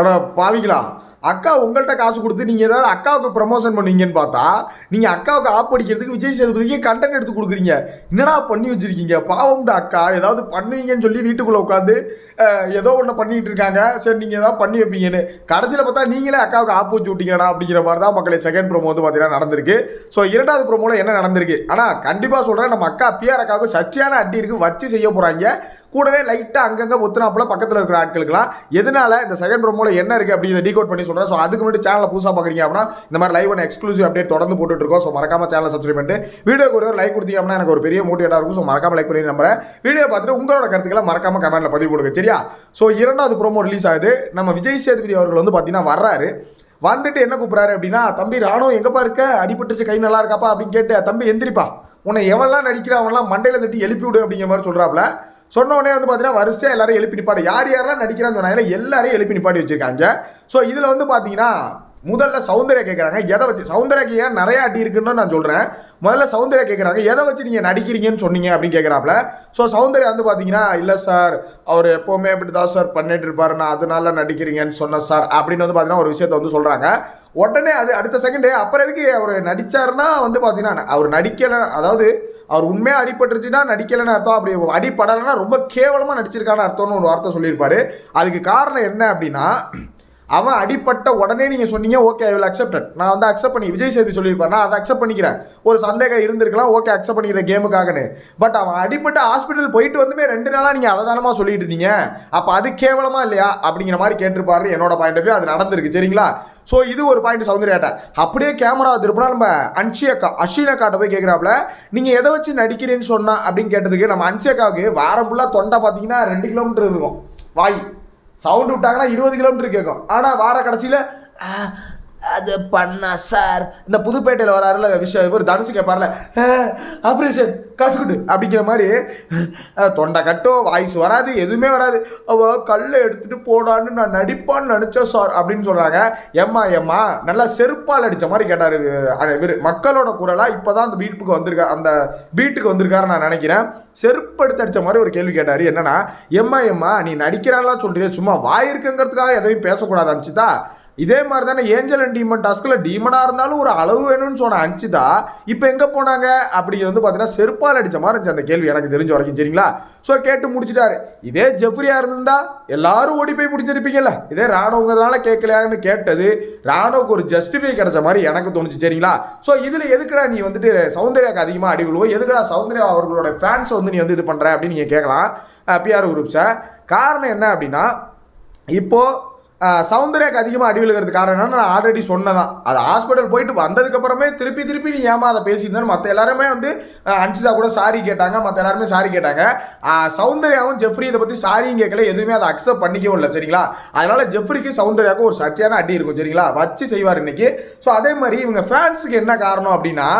அட பாவிங்களா அக்கா உங்கள்கிட்ட காசு கொடுத்து நீங்கள் ஏதாவது அக்காவுக்கு ப்ரமோஷன் பண்ணுவீங்கன்னு பார்த்தா நீங்கள் அக்காவுக்கு ஆப் அடிக்கிறதுக்கு விஜய் சேதுபதிக்கு கண்டென்ட் எடுத்து கொடுக்குறீங்க. என்னடா பண்ணி வச்சுருக்கீங்க? பாவம்டா அக்கா. ஏதாவது பண்ணுவீங்கன்னு சொல்லி வீட்டுக்குள்ளே உட்காந்து ஏதோ ஒன்று பண்ணிட்டு இருக்காங்க. சரி நீங்கள் ஏதாவது பண்ணி வைப்பீங்கன்னு. கடைசியில் பார்த்தா நீங்களே அக்காவுக்கு ஆப் வச்சு விட்டீங்கடா அப்படிங்கிற மாதிரி தான் மக்களை செகண்ட் ப்ரோமோ வந்து பார்த்தீங்கன்னா நடந்திருக்கு. ஸோ இரண்டாவது ப்ரோமோவில் என்ன நடந்திருக்கு? ஆனால் கண்டிப்பாக சொல்கிறேன் நம்ம அக்கா பிஆர் அக்காவுக்கு சர்ச்சையான அடி இருக்குது வச்சு செய்ய போகிறாங்க கூடவே லைட்டாக அங்கங்கே ஒத்துனாப்புல பக்கத்தில் இருக்கிற ஆட்களுக்குலாம் எதனால் இந்த செகண்ட் ப்ரோமோவில் என்ன இருக்குது அப்படின்னு டீகோட் பண்ணி சொல்கிறேன் ஸோ அதுக்கு முன்னாடி சேனலை புதுசாக பார்க்குறீங்க அப்படின்னா இந்த மாதிரி லைவ் ஒன்று எக்ஸ்க்ளூசிவ் அப்டேட் தொடர்ந்து போட்டுட்டு இருக்கோம். ஸோ மறக்காம சேனலை சப்ஸ்கிரைப் பண்ணிட்டு வீடியோக்கு ஒரு லைக் கொடுத்தீங்க அப்படின்னா எனக்கு ஒரு பெரிய மோட்டிவேட்டாக இருக்கும். ஸோ மறக்காம லைக் பண்ணி நம்புறேன். வீடியோ பார்த்துட்டு உங்களோட கருத்துக்களை மறக்காம கமெண்ட்டில் பதிவு கொடுங்க சரியா? ஸோ இரண்டாவது ப்ரோமோ ரிலீஸ் ஆகுது. நம்ம விஜய் சேதுபதி அவர்கள் வந்து பார்த்தீங்கன்னா வர்றாரு. வந்துட்டு என்ன கூப்பிட்றாரு அப்படின்னா தம்பி ராணுவம் எங்கப்பா இருக்க? அடிபட்டுச்சு கை நல்லா இருக்காப்பா? அப்படின்னு கேட்டு தம்பி எந்திரிப்பா. உன்னை எவன்லாம் நடிக்கிறா அவன்லாம் மண்டையில் தட்டி எழுப்பி விடு அப்படிங்கிற மாதிரி சொல்கிறாப்புல சொன்ன உடனே வந்து பார்த்தீங்கன்னா வரிசையாக எல்லாரும் எழுப்பி நிப்பாடு யார் யாரெல்லாம் நடிக்கிறான்னு சொன்னாங்க எல்லாரையும் எழுப்பி நிப்பாட்டி வச்சுருக்காங்க. ஸோ இதில் வந்து பார்த்தீங்கன்னா முதல்ல சௌந்தர்யா கேட்குறாங்க எதை வச்சு? சௌந்தர்யாக்கு ஏன் நிறைய அடி இருக்குன்னு நான் சொல்கிறேன் முதல்ல சௌந்தர்யா கேட்குறாங்க எதை வச்சு நீங்கள் நடிக்கிறீங்கன்னு சொன்னீங்க அப்படின்னு கேட்குறாப்புல ஸோ சௌந்தர்யா வந்து பார்த்தீங்கன்னா இல்லை சார் அவர் எப்போவுமே இப்படி தான் சார் பண்ணிட்டு இருப்பார். நான் அதனால நடிக்கிறீங்கன்னு சொன்னேன் சார். அப்படின்னு வந்து பார்த்தீங்கன்னா ஒரு விஷயத்த வந்து சொல்கிறாங்க உடனே அது அடுத்த செகண்டு அப்புறம் எதுக்கு அவர் நடித்தாருன்னா வந்து பார்த்தீங்கன்னா அவர் நடிக்கலை அதாவது அவர் உண்மையாக அடிபட்டுருச்சுன்னா நடிக்கலைன்னு அர்த்தம். அப்படி அடிப்படலைன்னா ரொம்ப கேவலமாக நடிச்சிருக்கான்னு அர்த்தம்னு ஒரு வார்த்தை சொல்லியிருப்பார். அதுக்கு காரணம் என்ன அப்படின்னா அவன் அடிப்பட்ட உடனே நீங்கள் சொன்னீங்க ஓகே ஐ வில் அக்செப்டட் நான் வந்து அக்செப்ட் பண்ணி விஜய் சேதி சொல்லியிருப்பார். நான் அதை அக்செப்ட் பண்ணிக்கிறேன். ஒரு சந்தேகம் இருந்திருக்கலாம் ஓகே அக்செப்ட் பண்ணிக்கிறேன் கேமுக்காகன்னு பட் அவன் அடிப்பட்ட ஹாஸ்பிட்டல் போயிட்டு வந்துமே ரெண்டு நாளாக நீங்கள் அதை தானமாக சொல்லிட்டு இருந்தீங்க. அப்போ அது கேவலமாக இல்லையா? அப்படிங்கிற மாதிரி கேட்டிருப்பாரு என்னோட பாயிண்ட் ஆஃப் வியூ அது நடந்திருக்கு சரிங்களா? ஸோ இது ஒரு பாயிண்ட் சௌந்தர்யாட்ட. அப்படியே கேமரா திருப்பினா நம்ம அன்ஷியக்கா அக்கா போய் கேட்குறாப்புல நீங்கள் எதை வச்சு நடிக்கிறேன்னு சொன்னா? அப்படின்னு கேட்டதுக்கு நம்ம அன்ஷியக்காவுக்கு வாரம் ஃபுல்லாக தொண்டை பார்த்தீங்கன்னா ரெண்டு கிலோமீட்டர் இருக்கும். வாய். சவுண்டு விட்டாங்கன்னா இருபது கிலோமீட்டர் கேட்கும். ஆனால் வார கடைசியில் அது பண்ணா சார். இந்த புதுப்பேட்டையில் வராருல விஷயம். இவர் தனுசு கேட்பார்ல ஆப்ரேஷன் காசு கொடு அப்படிங்கிற மாதிரி தொண்டை கட்டும் வாய்ஸ் வராது எதுவுமே வராது. அவ கல்லை எடுத்துட்டு போடான்னு நான் நடிப்பான்னு நினச்சேன் சார் அப்படின்னு சொல்கிறாங்க எம்மா எம்மா நல்லா செருப்பால் அடித்த மாதிரி கேட்டார் இவர். மக்களோட குரலாக இப்போ தான் அந்த பீட்டுக்கு வந்திருக்கா அந்த பீட்டுக்கு வந்திருக்காரு நான் நினைக்கிறேன். செருப்படுத்த அடித்த மாதிரி ஒரு கேள்வி கேட்டார். என்னன்னா எம்மா எம்மா நீ நடிக்கிறான்லாம் சொல்றியே சும்மா வாய் இருக்குங்கிறதுக்காக எதையும் பேசக்கூடாது அனுப்பிச்சுதா இதே மாதிரி தானே ஏஞ்சல் அண்ட் டீமன் டாஸ்கில் டீமனாக இருந்தாலும் ஒரு அளவு வேணும்னு சொன்ன அனுப்பிச்சுதா இப்போ எங்கே போனாங்க? அப்படிங்கிறது வந்து பார்த்தீங்கன்னா செருப்பால் அடித்த மாதிரி இருந்துச்சு அந்த கேள்வி எனக்கு தெரிஞ்ச வரைக்கும் சரிங்களா? ஸோ கேட்டு முடிச்சிட்டாரு. இதே ஜெஃப்ரியாக இருந்திருந்தா எல்லாரும் ஓடி போய் முடிஞ்சிருப்பீங்கல்ல? இதே ராணுவங்கிறதுனால கேட்கலையான்னு கேட்டது ராணுவுக்கு ஒரு ஜஸ்டிஃபை கிடைச்ச மாதிரி எனக்கு தோணுச்சு சரிங்களா? ஸோ இதில் எதுக்குடா நீ வந்துட்டு சௌந்தர்யாவுக்கு அதிகமாக அடி விழுவோம் எதுக்குடா சௌந்தர்யா அவர்களோட ஃபேன்ஸை வந்து நீ வந்து இது பண்ணுற அப்படின்னு நீங்கள் கேட்கலாம். பிஆர் குரூப்ஸை காரணம் என்ன அப்படின்னா இப்போது சௌந்தர்யாக்கு அதிகமாக அடி விழுகிறது காரணம் நான் ஆல்ரெடி சொன்னதான். அது ஹாஸ்பிட்டல் போயிட்டு வந்ததுக்கப்புறமே திருப்பி திருப்பி நீ ஏமா அதை பேசியிருந்தாலும் மற்ற எல்லாருமே வந்து அன்சிதா கூட சாரி கேட்டாங்க. மற்ற எல்லாருமே சாரி கேட்டாங்க. சௌந்தர்யாவும் ஜெஃப்ரி இதை பற்றி சாரியும் கேட்கல. எதுவுமே அதை அக்செப்ட் பண்ணிக்கவும் இல்லை சரிங்களா? அதனால ஜெஃப்ரிக்கு சௌந்தர்யாவுக்கும் ஒரு சட்டியான அடி இருக்கும் சரிங்களா? வச்சு செய்வார் இன்னைக்கு. ஸோ அதே மாதிரி இவங்க ஃபேன்ஸுக்கு என்ன காரணம் அப்படின்னா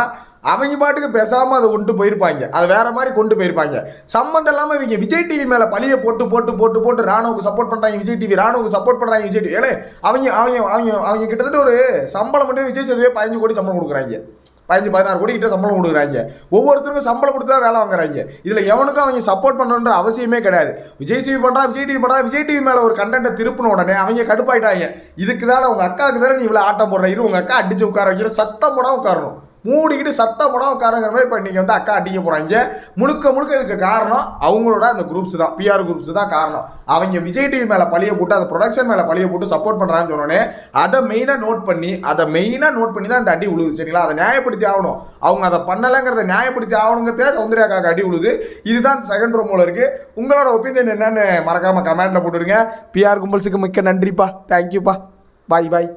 அவங்க பாட்டுக்கு பேசாமல் அதை கொண்டு போயிருப்பாங்க. அது வேற மாதிரி கொண்டு போயிருப்பாங்க. சம்மந்தம் இல்லாமல் இவங்க விஜய் டிவி மேலே பழியை போட்டு போட்டு போட்டு போட்டு ராணுவுக்கு சப்போர்ட் பண்ணுறாங்க விஜய் டிவி ராணுவுக்கு சப்போர்ட் பண்ணுறாங்க விஜய் டிவி ஏலே அவங்க அவங்க அவங்க அவங்க கிட்டத்தட்ட ஒரு சம்பளம் மட்டும் விஜய் சேதுவே பதினஞ்சு கோடி சம்பளம் கொடுக்குறாங்க. பதினஞ்சு பதினாறு கோடி கிட்ட சம்பளம் கொடுக்குறாங்க. ஒவ்வொருத்தருக்கும் சம்பளம் கொடுத்து தான் வேலை வாங்குறாங்க. இதில் எவனுக்கும் அவங்க சப்போர்ட் பண்ணணுன்ற அவசியமே கிடையாது. விஜய் டிவி பண்ணுறா விஜய் டிவி பண்ணுறா விஜய் டிவி மேலே ஒரு கண்டென்ட்டை திருப்பின உடனே அவங்க கடுப்பாயிட்டாங்க. இதுக்கு தானே உங்கள் அக்காவுக்கு தானே நீ இவ்வளோ ஆட்டம் போடுற. இரு உங்கள் அக்கா அடிச்சு உட்கார வைக்கிற. சத்தம் போட உட்காரணும். மூடிக்கிட்டு சத்தம் படம் உட்காருங்கிற மாதிரி இப்போ நீங்கள் வந்து அக்கா அடிக்க போகிறாங்க முழுக்க முழுக்க இதுக்கு காரணம் அவங்களோட அந்த குரூப்ஸ் தான் பிஆர் குரூப்ஸ் தான் காரணம். அவங்க விஜய் டிவி மேலே பழிய போட்டு அந்த ப்ரொடக்ஷன் மேலே பழிய போட்டு சப்போர்ட் பண்ணுறான்னு சொன்னோன்னே அதை மெயினாக நோட் பண்ணி அதை மெயினாக நோட் பண்ணி தான் இந்த அடி உழுது. சரிங்களா? அதை நியாயப்படுத்தி ஆகணும். அவங்க அதை பண்ணலைங்கிறத நியாயப்படுத்தி ஆகணுங்கிறதே சௌந்தர்யாக்காக அடி உழுது. இதுதான் செகண்ட் ரோமோல இருக்குது உங்களோட ஒப்பீனியன் என்னன்னு மறக்காமல் கமெண்ட்டில் போட்டுருங்க. பிஆர் கும்பல்ஸுக்கு மிக்க நன்றிப்பா. தேங்க்யூப்பா பாய் பாய்